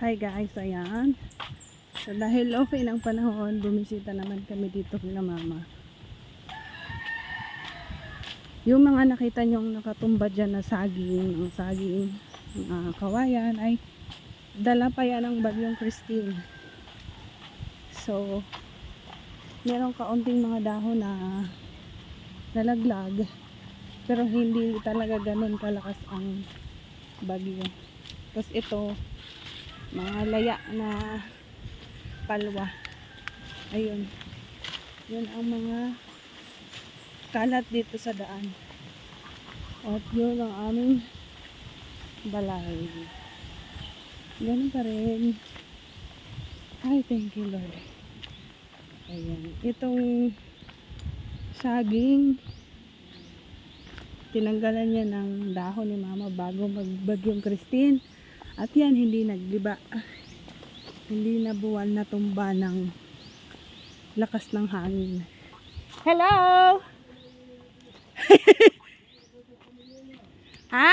Hi guys, ayan. So dahil okay ng panahon, bumisita naman kami dito kila mama. Yung mga nakita nyong nakatumba dyan na saging, ang saging, mga kawayan, ay dala pa yan ng bagyong Christine. So, meron kaunting mga dahon na nalaglag. Pero hindi talaga ganun kalakas ang bagyo. Tapos ito, mga laya na palwa. Ayun. Yun ang mga kalat dito sa daan. At yun ang aming balay. Ganun pa rin. Ay, thank you Lord. Ayan. Itong saging, tinanggalan niya ng dahon ni mama bago magbagyong Christine. At yan, hindi nagliba. Hindi na buwan na tumba ng lakas ng hangin. Hello! ha?